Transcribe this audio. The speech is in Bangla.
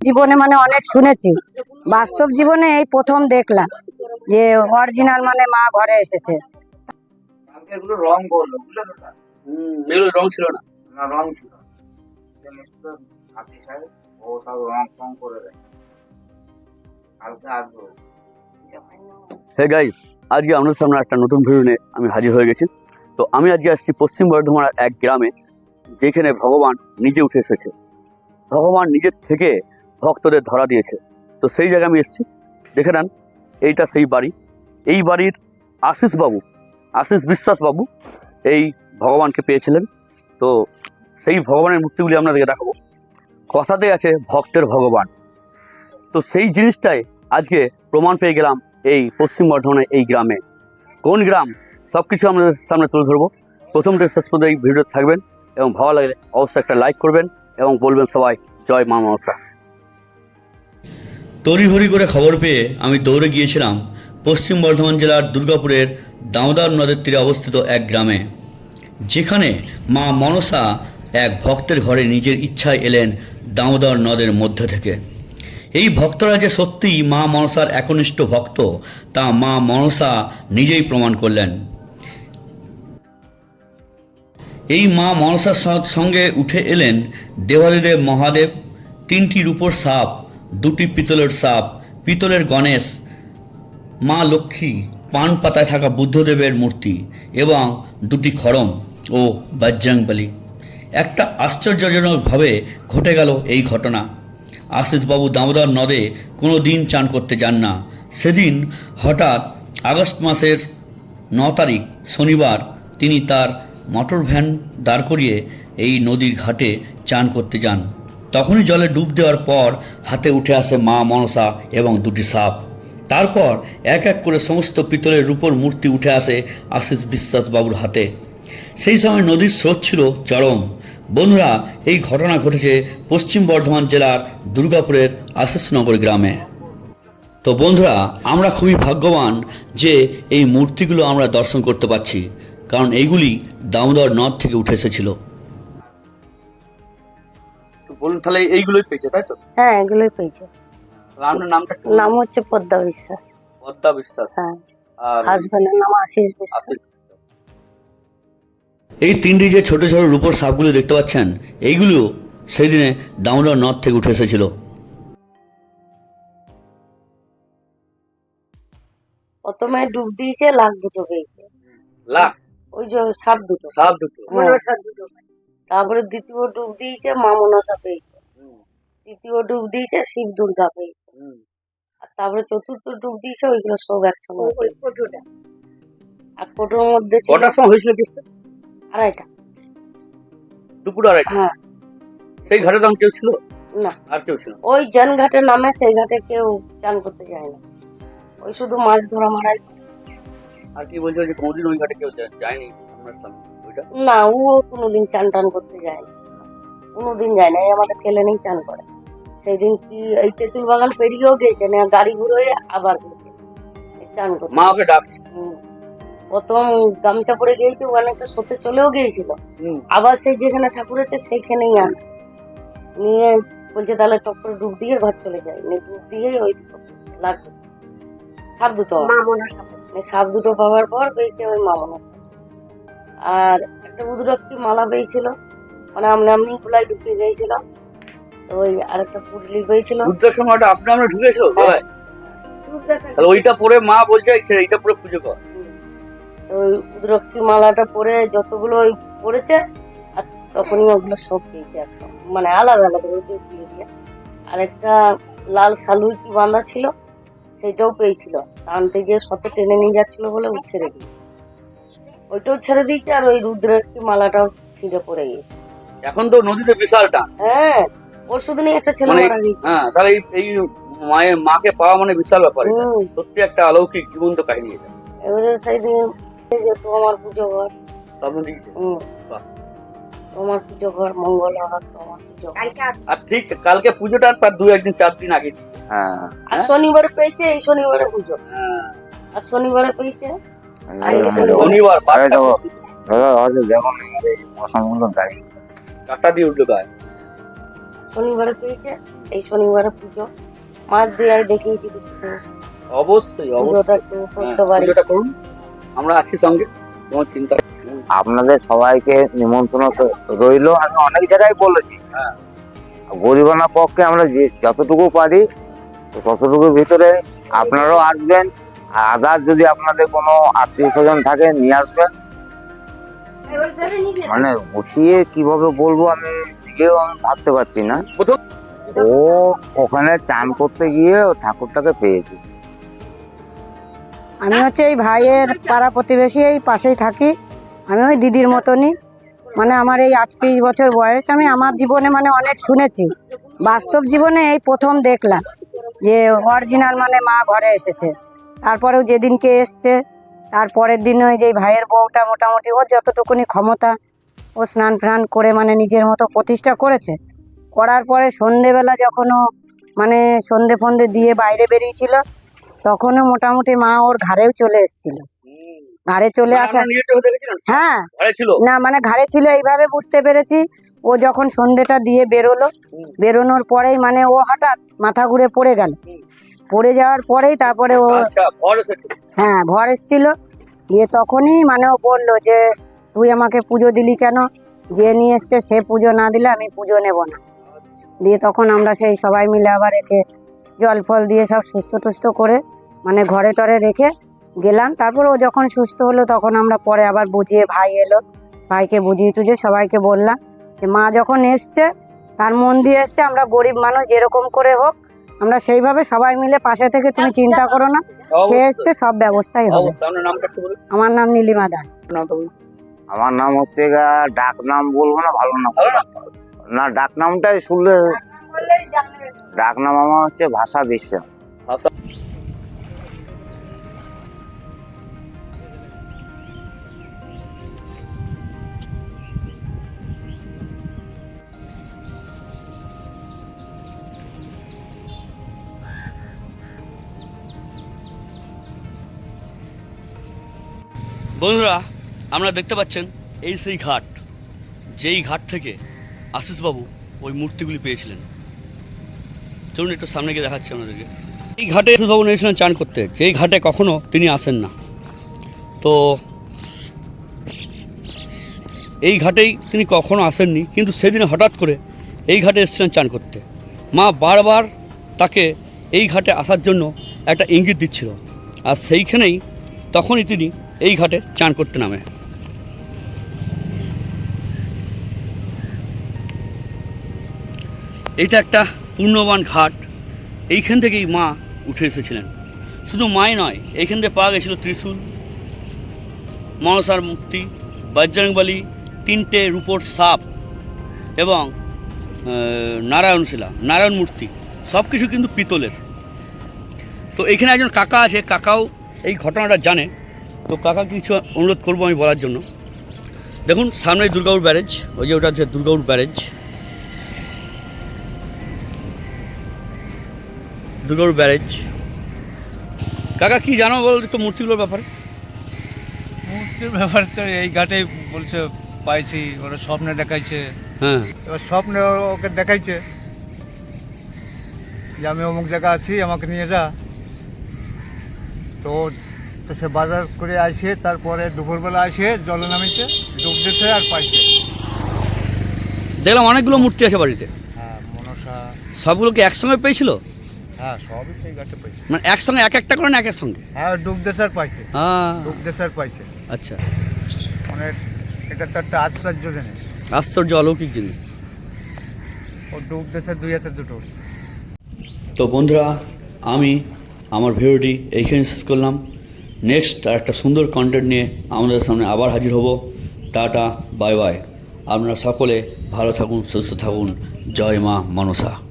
জীবনে মানে অনেক শুনেছি। বাস্তব জীবনে এই প্রথম দেখলাম যে অরিজিনাল মানে মা ঘরে এসেছে। এগুলো রং করল বুঝলে তো তা? হুম এগুলো রং ছিল না। না রং ছিল যে সাহেব ও সব রং ফং করে দেয়। কালকে আসব হে গাইস আজকে আপনাদের সামনে একটা নতুন ভিডিও নিয়ে আমি হাজির হয়ে গেছি। তো আমি আজকে আসছি পশ্চিম বর্ধমানের এক গ্রামে যেখানে ভগবান নিজে উঠে এসেছে। ভগবান নিজের থেকে ভক্তদের ধরা দিয়েছে। তো সেই জায়গায় আমি এসেছি। দেখে নেন, এইটা সেই বাড়ি। এই বাড়ির আশিস বাবু, আশিস বিশ্বাস বাবু এই ভগবানকে পেয়েছিলেন। তো সেই ভগবানের মূর্তিগুলি আপনাদেরকে দেখাবো। কথাতে আছে ভক্তের ভগবান। তো সেই জিনিসটাই আজকে প্রমাণ পেয়ে গেলাম এই পশ্চিম বর্ধমানের এই গ্রামে। কোন গ্রাম? সব কিছু আমাদের সামনে তুলে ধরবো। প্রথম থেকে শেষ পর্যন্ত এই ভিডিও থাকবেন এবং ভালো লাগলে অবশ্যই একটা লাইক করবেন এবং বলবেন সবাই, জয় মা মনসা। তড়িঘড়ি করে খবর পেয়ে আমি দৌড়ে গিয়েছিলাম পশ্চিম বর্ধমান জেলার দুর্গাপুরের দামোদর নদের তীরে অবস্থিত এক গ্রামে, যেখানে মা মনসা এক ভক্তের ঘরে নিজের ইচ্ছায় এলেন দামোদর নদের মধ্যে থেকে। এই ভক্তরা যে সত্যিই মা মনসার একনিষ্ঠ ভক্ত, তা মা মনসা নিজেই প্রমাণ করলেন। এই মা মনসার সঙ্গে উঠে এলেন দেবাদিদেব মহাদেব, তিনটি রূপোর সাপ দুটি পিতলের সাপ, পিতলের গণেশ, মা লক্ষ্মী, পান পাতায় থাকা বুদ্ধদেবের মূর্তি এবং দুটি খড়ম ও বজরংবলী একটা আশ্চর্যজনকভাবে ঘটে গেল এই ঘটনা। আশিসবাবু দামোদর নদে কোনো দিন চান করতে যান না। সেদিন হঠাৎ আগস্ট মাসের ন তারিখ, শনিবার, তিনি তার মোটর ভ্যান দাঁড় করিয়ে এই নদীর ঘাটে চান করতে যান। তখনই জলে ডুব দেওয়ার পর হাতে উঠে আসে মা মনসা এবং দুটি সাপ। তারপর এক এক করে সমস্ত পিতলের রূপর মূর্তি উঠে আসে আশিস বিশ্বাস বাবুর হাতে। সেই সময় নদীর স্রোত ছিল চরম। বন্ধুরা, এই ঘটনা ঘটেছে পশ্চিম বর্ধমান জেলার দুর্গাপুরের আশিসনগর গ্রামে। তো বন্ধুরা, আমরা খুবই ভাগ্যবান যে এই মূর্তিগুলো আমরা দর্শন করতে পারছি, কারণ এইগুলি দামোদর নদ থেকে উঠে এসেছিল। বলুন তাহলে এইগুলোই পেয়েছে তাই তো? হ্যাঁ এগুলোই পেয়েছে। আপনার নামটা নাম হচ্ছে পদ্মা বিশ্বাস। পদ্মা বিশ্বাস। হ্যাঁ। আর হাজবেন্ডের নাম আশিস বিশ্বাস। এই তিনটি যে ছোট ছোট রূপোর সাপগুলো দেখতে পাচ্ছেন এইগুলো সেই দিনে দামোদর নদ থেকে উঠে এসেছিল। প্রথমে ডুব দিয়েছে লাখ দুটো পেয়েছে। লাখ? ওই যে সাপ দুটো। সাপ দুটো। হ্যাঁ। তারপরে দ্বিতীয় ডুব দিয়েছে মা মনসা পেয়েছে। তৃতীয় ডুব দিয়েছে শিব দুর্গা পেয়েছে আর তারপরে চতুর্থ ডুব দিয়েছে ওইগুলো সব একসঙ্গে। আর কোটোর মধ্যে কটার সময় হয়েছিল কেসটা? আড়াইটা। দুপুর আড়াইটা? হ্যাঁ। সেই ঘাটে তখন কেউ ছিল? না। আর কেউ ছিল ওই জেন ঘাটে নামে সেই ঘাটে কেউ চান করতে যায় না। ওই শুধু মাছ ধরা মারাই। আর কি বলছো যে কোনোদিন ওই ঘাটে কেউ যায়নি আপনার সামনে? ওইটা না ও কোনোদিন চান টান করতে যায় না কোনোদিন যায় না এই আমাদের কেলে নেই চান করে। সেই দিন কি এই তেঁতুল বাগান পেরিয়েও গেছে না গাড়ি ঘুরে আবার গেছে চান করতে মা ওকে ডাকছে। প্রথম গামছা পরে গিয়েছে ওখানে একটা সতে চলেও গিয়েছিল। আবার সেই যেখানে ঠাকুর আছে সেইখানেই আসে। নিয়ে বলছে তাহলে টপ করে ডুব দিয়ে ঘর চলে যায় নিয়ে ডুব দিয়ে ওই লাগবে সাপ দুটো নিয়ে সাপ দুটো পাওয়ার পর পেয়েছে ওই মামনার সাপ আর একটা উদরক্তি মালা পেয়েছিল মানে আমরা এমনি গুলাই ঢুকিয়ে গিয়েছিল ওই আরেকটা পুটলি পেয়েছিল রুদ্রাক্ষ মাটা আপনি আমরা ঢুকেছো? তাহলে ওইটা পরে মা বলছে "ছেড়ে, এইটা পরে পুজো কর। তো ওই উদরক্তি মালাটা পরে যতগুলো ওই পড়েছে আর তখনই ওগুলো সব পেয়েছে একসঙ্গে। মানে আলাদা আলাদা ওই দিয়ে দিয়ে। আর একটা লাল শালুই কি বাঁধা ছিল সেটাও পেয়েছিল। টানতে গিয়ে শত টেনে নিয়ে যাচ্ছিল বলে ছেড়ে দিয়ে ওইটাও ছেড়ে দিয়েছে আর ওই রুদ্রাক্ষী মালাটাও ছিঁড়ে পড়ে গিয়েছে এখন তো নদীতে বিশাল টান হ্যাঁ পরশু দিনই একটা ছেলে মানে- মারা গিয়েছে হ্যাঁ তাহলে এই- এই মায়ের মাকে পাওয়া মানে বিশাল ব্যাপার সত্যি একটা অলৌকিক জীবন্ত কাহিনী এটা। এবারে সেই দিন এই যে তোমার পুজো ঘর। হুম। বাহ। তোমার পুজো ঘর মঙ্গল তোমার পুজো আর ঠিক কালকে পুজোটা তার দু একদিন চার দিন আগে হ্যাঁ। আর শনিবারে পেয়েছে এই শনিবারে পুজো। হ্যাঁ, আর শনিবারে পেয়েছে শনিবার এই মশাগুলো দাঁড়িয়ে কাটা দিয়ে উঠল গায়ে। শনিবারে পেয়েছে এই শনিবারে পুজো। মাস দুই আয় দেখিয়েছি একটু অবশ্যই পারি। পুজোটা করুন। আমরা আছি সঙ্গে কোনো চিন্তা আপনাদের সবাইকে নিমন্ত্রণ রইল আমি অনেক জায়গায় বলেছি। গরিবানা পক্ষে আমরা যে যতটুকু পারি তো ততটুকুর ভিতরে আপনারাও আসবেন। আদার যদি আপনাদের কোনো আত্মীয় স্বজন থাকে নিয়ে আসবেন। মানে গুছিয়ে কীভাবে বলব আমি নিজেও আমি ভাবতে পারছি না। ও ওখানে চান করতে গিয়ে ও ঠাকুরটাকে পেয়েছি। আমি হচ্ছে এই ভাইয়ের পাড়া প্রতিবেশী এই পাশেই থাকি। আমি ওই দিদির মতনই। মানে আমার এই আটত্রিশ বছর বয়স আমি আমার জীবনে মানে অনেক শুনেছি। বাস্তব জীবনে এই প্রথম দেখলাম যে অরিজিনাল মানে মা ঘরে এসেছে। তারপরেও যেদিনকে এসছে তারপরের দিন ওই যে ভাইয়ের বউটা মোটামুটি ওর যতটুকুনি ক্ষমতা ও স্নান টান করে মানে নিজের মতো প্রতিষ্ঠা করেছে। করার পরে সন্ধেবেলা যখন ও মানে সন্ধে ফন্ধে দিয়ে বাইরে বেরিয়েছিল তখনও মোটামুটি মা ওর ঘাড়েও চলে এসেছিল। ঘাড়ে চলে আসা হ্যাঁ। না মানে ঘাড়ে ছিল এইভাবে বুঝতে পেরেছি। ও যখন সন্ধেটা দিয়ে বেরোলো বেরোনোর পরেই মানে ও হঠাৎ মাথা ঘুরে পড়ে গেল। পড়ে যাওয়ার পরেই তারপরে ও আচ্ছা হ্যাঁ ঘর এসেছিল। দিয়ে তখনই মানে ও বলল যে তুই আমাকে পুজো দিলি কেন? যে নিয়ে এসছে সে পুজো না দিলে আমি পুজো নেব না। দিয়ে তখন আমরা সেই সবাই মিলে আবার একে জল ফল দিয়ে সব সুস্থ টুস্থ করে মানে ঘরে টরে রেখে গেলাম। তারপর ও যখন সুস্থ হলো তখন আমরা পরে আবার বুঝিয়ে ভাই এলো। ভাইকে বুঝিয়ে টুঝিয়ে সবাইকে বললাম যে মা যখন এসছে তার মন দিয়ে এসছে আমরা গরিব মানুষ যেরকম করে হোক আমরা সেইভাবে সবাই মিলে পাশে থেকে তুমি চিন্তা করো না। সে এসছে সব ব্যবস্থাই হবে। আমার নাম নীলিমা দাস। আমার নাম হচ্ছে গা ডাক নাম বলব না ভালো নাম। ভালো নাম। না ডাক নামটাই শুনলে ডাক নাম আমার হচ্ছে ভাষা বিশ্বাস বন্ধুরা আমরা দেখতে পাচ্ছেন এই সেই ঘাট, যেই ঘাট থেকে আশিসবাবু ওই মূর্তিগুলি পেয়েছিলেন। চলুন একটু সামনে গিয়ে দেখাচ্ছি আপনাদেরকে। এই ঘাটে আশিসবাবু নিয়েছিলেন চান করতে যেই ঘাটে কখনো তিনি আসেন না। তো এই ঘাটেই তিনি কখনো আসেননি, কিন্তু সেদিন হঠাৎ করে এই ঘাটে এসেছিলেন চান করতে। মা বারবার তাকে এই ঘাটে আসার জন্য একটা ইঙ্গিত দিচ্ছিল। আর সেইখানেই তখনই তিনি এই ঘাটে চান করতে নামে। এইটা একটা পুণ্যবান ঘাট। এইখান থেকেই মা উঠে এসেছিলেন। শুধু মাই নয় এইখান থেকে পাওয়া গেছিল ত্রিশূল মনসার মূর্তি বজরংবলী তিনটে রূপোর সাপ এবং আহ, নারায়ণ শিলা নারায়ণ মূর্তি সব কিছু কিন্তু পিতলের। তো এখানে একজন কাকা আছে কাকাও এই ঘটনাটা জানে। তো কাকা কিছু অনুরোধ করব আমি বলার জন্য। দেখুন সামনে দুর্গাপুর ব্যারেজ ওই যে ওটা হচ্ছে দুর্গাপুর ব্যারেজ। দুর্গাপুর ব্যারেজ। কাকা কি জানো বল তো মূর্তিগুলোর ব্যাপারে? মূর্তির ব্যাপারে তো এই ঘাটে বলছে পাইছি ওরা স্বপ্নে দেখাইছে। হ্যাঁ। এবার স্বপ্নে ওকে দেখাইছে। যে আমি অমুক জায়গা আছি আমাকে নিয়ে যা। তো তো সে বাজার করে আসে তারপরে দুপুরবেলা আসে জলে নামিছে ডুব দিতে আর পাইছে। দেখলাম অনেকগুলো মূর্তি আছে বাড়িতে। হ্যাঁ মনসা। সবগুলো কি একসঙ্গে পেয়েছিল? হ্যাঁ সবই সেই ঘাটে পাইছে মানে একসঙ্গে এক একটা করে না একের সঙ্গে হ্যাঁ ডুব দেশার পাইছে। হ্যাঁ। ডুব দেশার পাইছে। আচ্ছা। মানে এটা তো একটা আশ্চর্য জিনিস। আশ্চর্য অলৌকিক জিনিস। ও ডুব দেশার দুই হাতে দুটো। তো বন্ধুরা আমি আমার ভিডিওটি এইখানে শেষ করলাম। নেক্সট আর একটা সুন্দর কন্টেন্ট নিয়ে আমাদের সামনে আবার হাজির হব। টাটা বাই বাই আপনারা সকলে ভালো থাকুন, সুস্থ থাকুন। জয় মা মনসা।